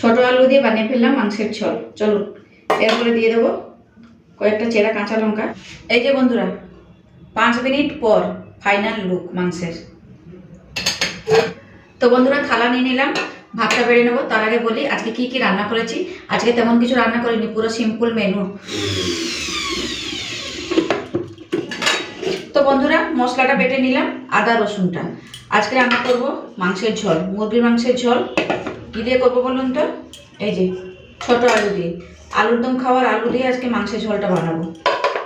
ছোট আলু দিয়ে বানিয়ে ফেললাম মাংসের ঝোল। চলুন, এরপরে দিয়ে দেবো কয়েকটা চেরা কাঁচা লঙ্কা। এই যে বন্ধুরা, পাঁচ মিনিট পর ফাইনাল লুক মাংসের। তো বন্ধুরা, থালা নিয়ে নিলাম, ভাতটা বেড়ে নেব। তার আগে বলি, আজকে কি কি রান্না করেছি? আজকে তেমন কিছু রান্না করিনি, পুরো সিম্পল মেনু তো বন্ধুরা, মশলাটা বেটে নিলাম, আদা রসুনটা। আজকে রান্না করব মাংসের ঝোল, মুরগির মাংসের ঝোল। কী দিয়ে করব বলুন তো? এই যে, ছোট আলু দিয়ে। আলুর দম খাওয়ার আলু দিয়ে আজকে মাংসের ঝোলটা বানাবো।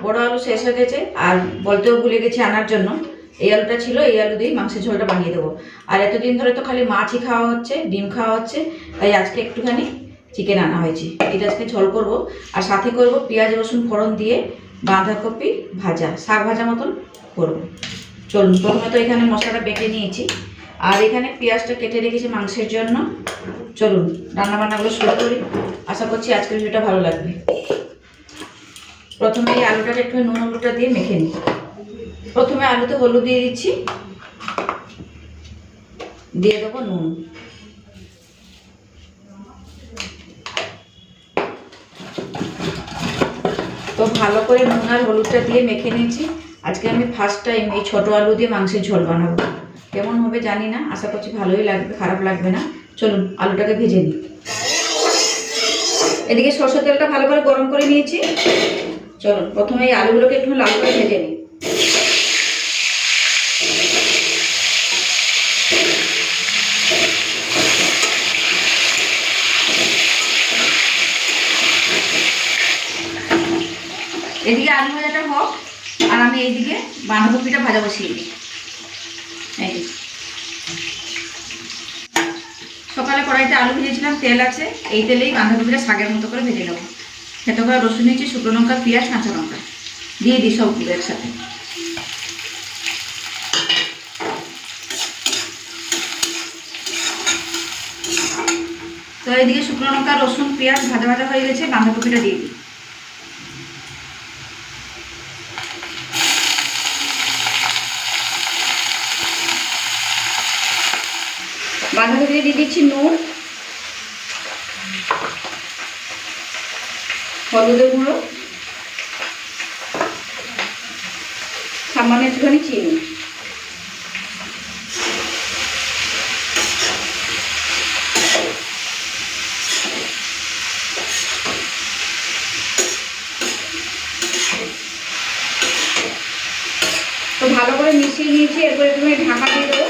বড় আলু শেষ হয়ে গেছে, আর বলতেও ভুলে গেছি আনার জন্য। এই আলুটা ছিল, এই আলু দিয়েই মাংসের ঝোলটা বানিয়ে দেবো। আর এতদিন ধরে তো খালি মাছই খাওয়া হচ্ছে, ডিম খাওয়া হচ্ছে, তাই আজকে একটুখানি চিকেন আনা হয়েছে। এটা আজকে ঝোল করব, আর সাথে করব পেঁয়াজ, রসুন ফোড়ন দিয়ে বাঁধাকপি ভাজা, শাক ভাজা মতন করব। চলুন, প্রথমে তো এখানে মশলাটা বেটে নিয়েছি। আর এখানে পেঁয়াজটা কেটে রেখেছি মাংসের জন্য। চলুন রান্না বান্নাগুলো শুরু করি। আশা করছি আজকের ভিডিওটা ভালো লাগবে। প্রথমে এই আলুটাকে একটু নুন হলুদটা দিয়ে মেখে নিই। প্রথমে আলুতে হলুদ দিয়ে দিচ্ছি। দিয়ে দেবো নুন। তো ভালো করে নুন আর হলুদটা দিয়ে মেখে নিয়েছি। আজকে আমি ফার্স্ট টাইম এই ছোটো আলু দিয়ে মাংসের ঝোল বানাবো। কেমন হবে জানি না, আশা করছি ভালোই লাগবে, খারাপ লাগবে না। চলুন, আলুটাকে ভেজে নিই। এদিকে সরষের তেলটা ভালো করে গরম করে নিয়েছি। চলুন, প্রথমে এই আলুগুলোকে একটু লাল করে ভেজে নিই। এদিকে আলু ভাজাটা হোক, আর আমি এইদিকে বাঁধাকপিটা ভাজা বসিয়ে দিই এই যে। সকালে কড়াইতে আলু ভেজেছিলাম, তেল আছে, এই তেলেই বাঁধাকপিটা শাকের মতো করে ভেজে নেব। খেতে করে রসুন নিচ্ছি শুকনো লঙ্কা, পেঁয়াজ, কাঁচা লঙ্কা। দিয়ে দিই সবগুলো একসাথে। তো এইদিকে শুকনো লঙ্কা, রসুন, পেঁয়াজ ভাজা ভাজা হয়ে গেছে, বাঁধাকপিটা দিয়ে দিই বাঁধাকপিতে দিয়ে দিচ্ছি নুন হলুদের গুঁড়ো সামান্য একটুখানি চিনি তো ভালো করে মিশিয়ে নিয়েছি এরপরে তুমি ঢাকা দিয়ে দেবো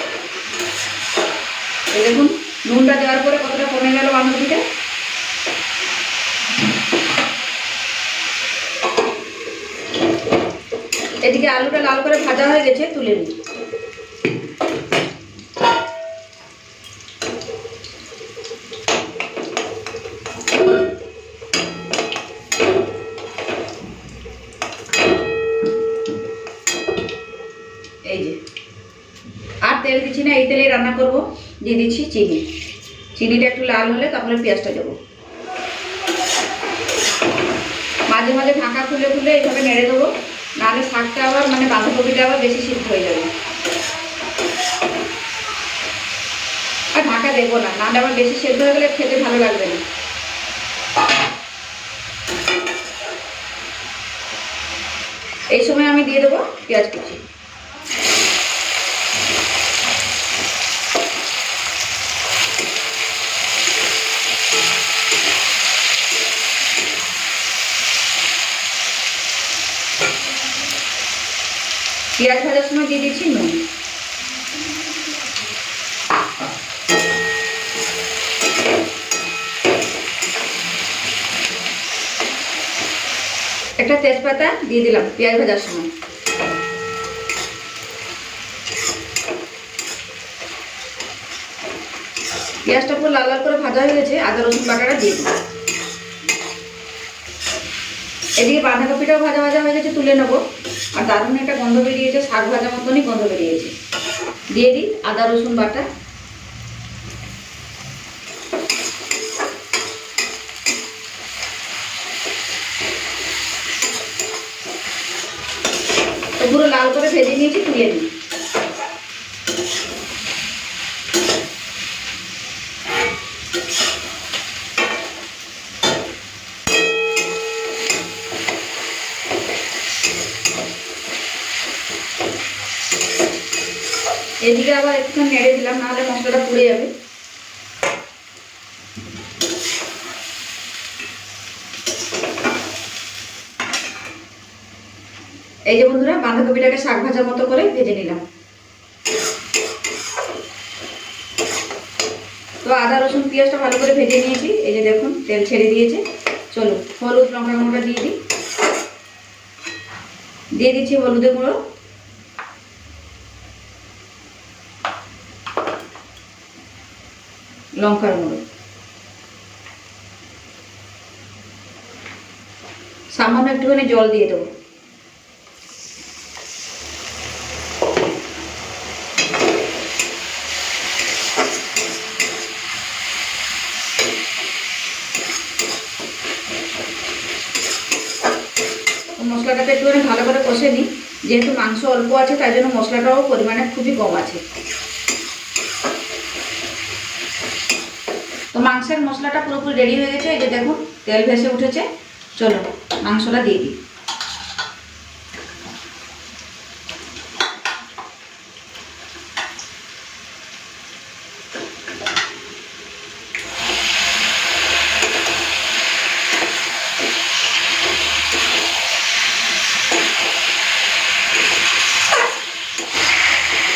এই দেখুন নুনটা দেওয়ার পরে কতটা কমে গেল বাঁধাকপিটা এদিকে আলুটা লাল করে ভাজা হয়ে গেছে, তুলে নিই। এই যে। আর তেল দিচ্ছি না, এই তেলেই রান্না করব। দিয়ে দিচ্ছি চিনি। চিনিটা একটু লাল হলে তারপরে পেঁয়াজটা দেবো। মাঝে মাঝে ঢাকা খুলে খুলে এইভাবে নেড়ে দেবো। নাহলে শাকটা আবার মানে বাঁধাকপিটা আবার বেশি সিদ্ধ হয়ে যাবে। আর ঢাকা দেবো না, নাহলে আবার বেশি সেদ্ধ হয়ে গেলে খেতে ভালো লাগবে না। এই সময় আমি দিয়ে দেবো পেঁয়াজ কুচি। পেঁয়াজ ভাজার সময় দিয়ে দিচ্ছি নুন একটা তেজপাতা দিয়ে দিলাম পেঁয়াজ ভাজার সময়। পেঁয়াজটা পুরো লাল লাল করে ভাজা হয়ে গেছে, আদা, রসুন বাটাটা দিয়ে দিলাম। এদিকে বাঁধাকপিটাও ভাজা ভাজা হয়ে গেছে, তুলে নেব। আর দারুণ একটা গন্ধ বেরিয়েছে, শাক ভাজার মতনই গন্ধ বেরিয়েছে। দিয়ে দিই আদা, রসুন বাটা। পুরো লাল করে ভেজে নিয়েছি তুলে নিই আবার একটুখানি নেড়ে দিলাম নাহলে মশলাটা পুড়ে যাবে এই যে বন্ধুরা, বাঁধাকপিটাকে শাক ভাজার মতো করে ভেজে নিলাম। তো আদা, রসুন, পেঁয়াজটা ভালো করে ভেজে নিয়েছি। এই যে দেখুন, তেল ছেড়ে দিয়েছে। চলো, হলুদ লঙ্কা গুঁড়োটা দিয়ে দিই। দিয়ে দিচ্ছি হলুদের গুঁড়ো। লঙ্কার গুঁড়ো। সামান্য একটুখানি জল দিয়ে দেবো তো মশলাটাকে একটুখানি ভালো করে কষে নিই যেহেতু মাংস অল্প আছে, তাই জন্য মশলাটাও পরিমাণে খুবই কম আছে। তো মাংসের মশলাটা পুরোপুরি রেডি হয়ে গেছে, এই যে দেখুন, তেল ভেসে উঠেছে। চলো, মাংসটা দিয়ে দিই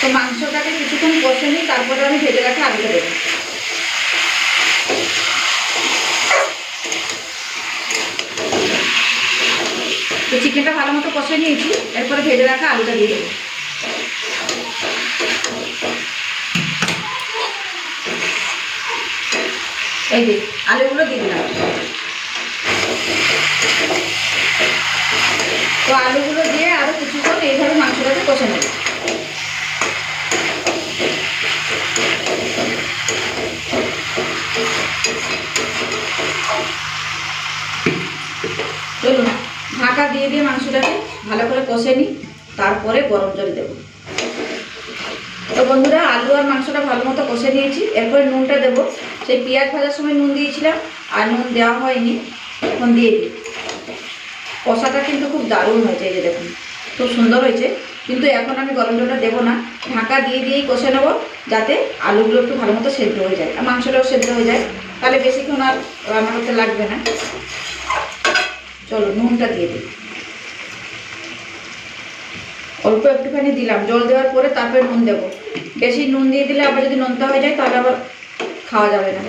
তো মাংসটাকে কিছুক্ষণ কষে নিই, তারপরে আমি ভেজে রাখা আলুটা দেবো। তো চিকেনটা ভালো মতো কষে নিয়েছি, এরপরে ভেজে রাখা আলুটা দিয়ে দেবো। এই যে, আলুগুলো দিয়ে দিলাম। তো আলুগুলো দিয়ে আরও কিছুক্ষণ এইভাবে মাংসটাকে কষে নেব। ঢাকা দিয়ে দিয়ে মাংসটাকে ভালো করে কষে নিই, তারপরে গরম জল দেবো। তো বন্ধুরা, আলু আর মাংসটা ভালো মতো কষে নিয়েছি। এরপরে নুনটা দেবো। সেই পেঁয়াজ ভাজার সময় নুন দিয়েছিলাম, আর নুন দেওয়া হয়নি, এখন দিয়ে দিই। কষাটা কিন্তু খুব দারুণ হয়েছে এই যে দেখুন, খুব সুন্দর হয়েছে। কিন্তু এখন আমি গরম জলটা দেবো না, ঢাকা দিয়ে দিয়েই কষে নেব, যাতে আলুগুলো একটু ভালো মতো সেদ্ধ হয়ে যায়, আর মাংসটাও সেদ্ধ হয়ে যায়। তাহলে বেশিক্ষণ আর রান্না করতে লাগবে না। চলো, নুনটা দিয়ে দিই। অল্প একটুখানি দিলাম। জল দেওয়ার পরে তারপরে নুন দেবো। বেশি নুন দিয়ে দিলে আবার যদি নোনতা হয়ে যায়, তাহলে আবার খাওয়া যাবে না।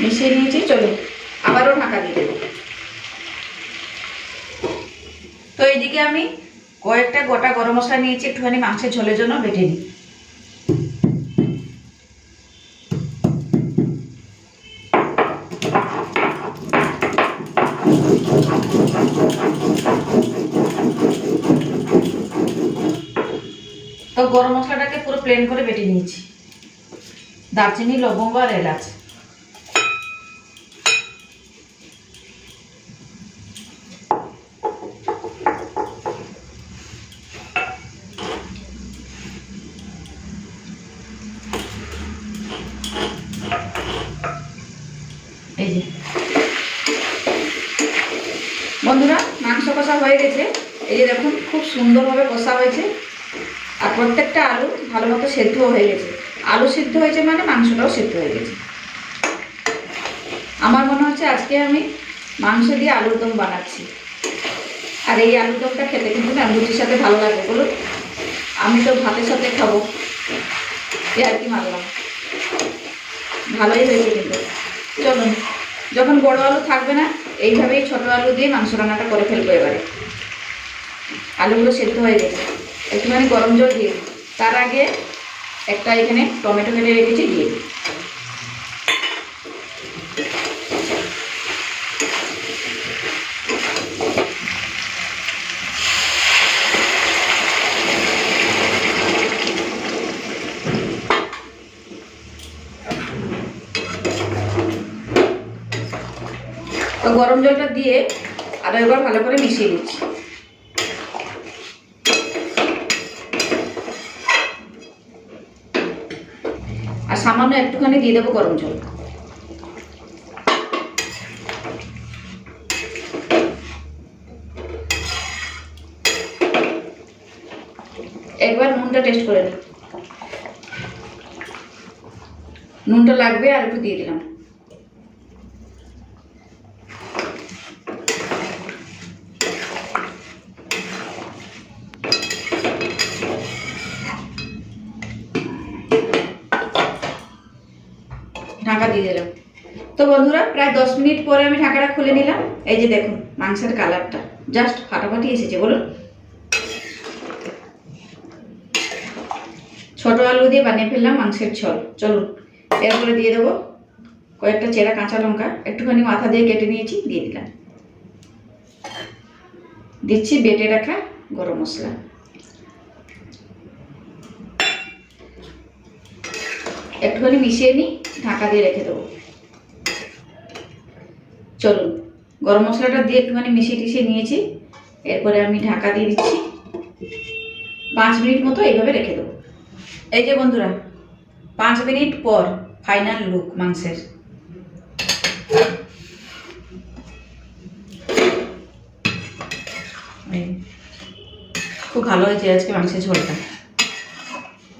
মিশিয়ে নিয়েছি, চলো। আবারও ঢাকা দিয়ে দেবো। তো এইদিকে আমি কয়েকটা গোটা গরম মশলা নিয়েছি, একটুখানি মাংসের ঝোলের জন্য বেটে নিই। তো গরম মশলাটাকে পুরো প্লেন করে বেটে নিয়েছি। দারচিনি, লবঙ্গ আর এলাচ। এই যে। বন্ধুরা, মাংস কষা হয়ে গেছে। এই যে দেখুন, খুব সুন্দরভাবে কষা হয়েছে। আর প্রত্যেকটা আলু ভালো মতো সেদ্ধ হয়ে গেছে। আলু সিদ্ধ হয়েছে মানে মাংসটাও সিদ্ধ হয়ে গেছে। আমার মনে হচ্ছে আজকে আমি মাংস দিয়ে আলুর দম বানাচ্ছি। আর এই আলুর দমটা খেতে কিন্তু না লুচির সাথে ভালো লাগবে বলুন। আমি তো ভাতের সাথে খাব। এ আর কি মারলাম ভালোই হয়েছে কিন্তু। চলুন, যখন বড় আলু থাকবে না, এইভাবেই ছোট আলু দিয়ে মাংস রান্নাটা করে ফেলব এবারে। আলুগুলো সেদ্ধ হয়ে গেছে। একটুখানি গরম জল দিয়ে তার আগে একটা এখানে টমেটো কেটে রেখেছি, দিয়ে তো গরম জলটা দিয়ে আরও একবার ভালো করে মিশিয়ে দিচ্ছি সামান্য একটুখানি দিয়ে দেবো গরম জল। একবার নুনটা টেস্ট করে নুনটা লাগবে আর একটু দিয়ে দিলাম। ঢাকা দিয়ে দিলাম। তো বন্ধুরা, প্রায় দশ মিনিট পরে আমি ঢাকাটা খুলে নিলাম। এই যে দেখুন, মাংসের কালারটা। জাস্ট ফাটাফাটি এসেছে, বলুন। ছোট আলু দিয়ে বানিয়ে ফেললাম মাংসের ছল চলুন, এরপরে দিয়ে দেবো কয়েকটা চেরা কাঁচা লঙ্কা। একটুখানি মাথা দিয়ে কেটে নিয়েছি, দিয়ে দিলাম। দিচ্ছি বেটে রাখা গরম মশলা। একটুখানি মিশিয়ে নিই, ঢাকা দিয়ে রেখে দেবো। চলুন, গরম মশলাটা দিয়ে একটুখানি মিশিয়ে টিশিয়ে নিয়েছি। এরপরে আমি ঢাকা দিয়ে দিচ্ছি। পাঁচ মিনিট মতো এইভাবে রেখে দেবো। এই যে বন্ধুরা, পাঁচ মিনিট পর ফাইনাল লুক মাংসের। খুব ভালো হয়েছে আজকে মাংসের ঝোলটা।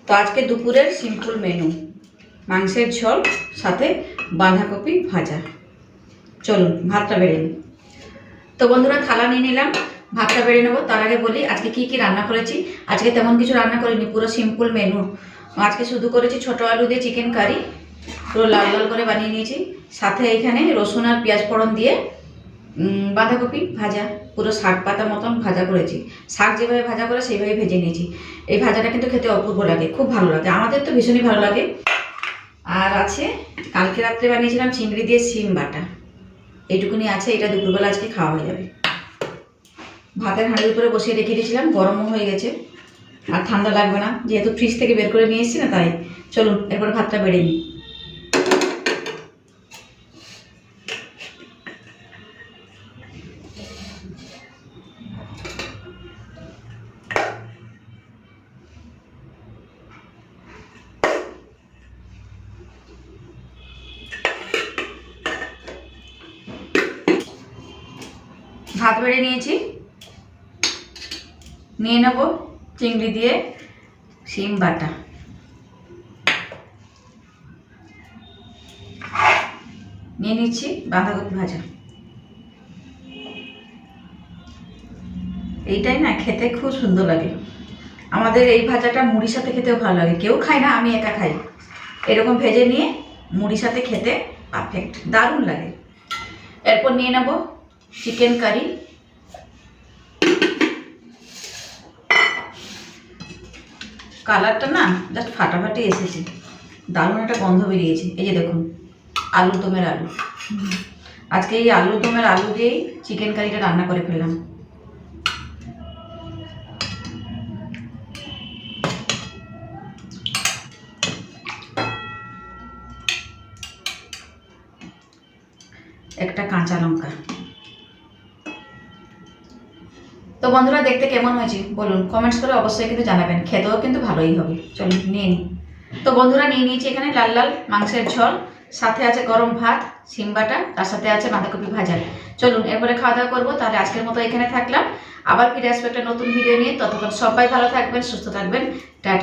তো আজকে দুপুরের সিম্পল মেনু মাংসের ঝোল, সাথে বাঁধাকপি ভাজা। চলুন, ভাতটা বেড়ে নিই। তো বন্ধুরা, থালা নিয়ে নিলাম, ভাতটা বেড়ে নেব। তার আগে বলি, আজকে কি কি রান্না করেছি? আজকে তেমন কিছু রান্না করিনি, পুরো সিম্পল মেনু আজকে শুধু করেছি ছোট আলু দিয়ে চিকেন কারি পুরো লাল লাল করে বানিয়ে নিয়েছি। সাথে এখানে রসুন আর পেঁয়াজ ফোড়ন দিয়ে বাঁধাকপি ভাজা, পুরো শাক পাতা মতন ভাজা করেছি। শাক যেভাবে ভাজা করে সেইভাবে ভেজে নিয়েছি। এই ভাজাটা কিন্তু খেতে অপূর্ব লাগে, খুব ভালো লাগে। আমাদের তো ভীষণই ভালো লাগে। আর আছে, কালকে রাত্রে বানিয়েছিলাম চিংড়ি দিয়ে সিম বাটা। এইটুকুনি আছে, এটা দুপুরবেলা আজকে খাওয়া হয়ে যাবে। ভাতের হাঁড়ির উপরে বসিয়ে রেখে দিয়েছিলাম, গরমও হয়ে গেছে। আর ঠান্ডা লাগবে না, যেহেতু ফ্রিজ থেকে বের করে নিয়ে এসছি না তাই। চলুন, এরপর ভাতটা বেড়ে নিই। নিয়ে নেব, চিংড়ি দিয়ে শিম বাটা। নিয়ে নিচ্ছি বাঁধাকপি ভাজা। এইটাই না, খেতে খুব সুন্দর লাগে। আমাদের এই ভাজাটা মুড়ির সাথে খেতেও ভালো লাগে। কেউ খায় না, আমি একা খাই। এরকম ভেজে নিয়ে মুড়ির সাথে খেতে পারফেক্ট দারুণ লাগে। এরপর নিয়ে নেব চিকেন কারি কালারটা না জাস্ট ফাটাফাটি এসেছে। দারুণ একটা গন্ধ বেরিয়েছে। এই যে দেখুন, আলুর দমের আলু। আজকে এই আলুর দমের আলু দিয়েই চিকেন কারিটা রান্না করে ফেললাম। একটা কাঁচা লঙ্কা। তো বন্ধুরা দেখতে কেমন হয়েছে? বলুন কমেন্টস করে অবশ্যই কিন্তু জানাবেন। খেতেও কিন্তু ভালোই হবে। চলুন, নিয়ে নিই। তো বন্ধুরা, নিয়ে নিয়েছি এখানে লাল লাল মাংসের ঝোল। সাথে আছে গরম ভাত, সিম বাটা, তার সাথে আছে বাঁধাকপি ভাজা। চলুন, এরপরে খাওয়া দাওয়া করব। তাহলে আজকের মতো এখানে থাকলাম। আবার ফিরে আসব একটা নতুন ভিডিও নিয়ে। ততক্ষণ সবাই ভালো থাকবেন, সুস্থ থাকবেন। টাটা।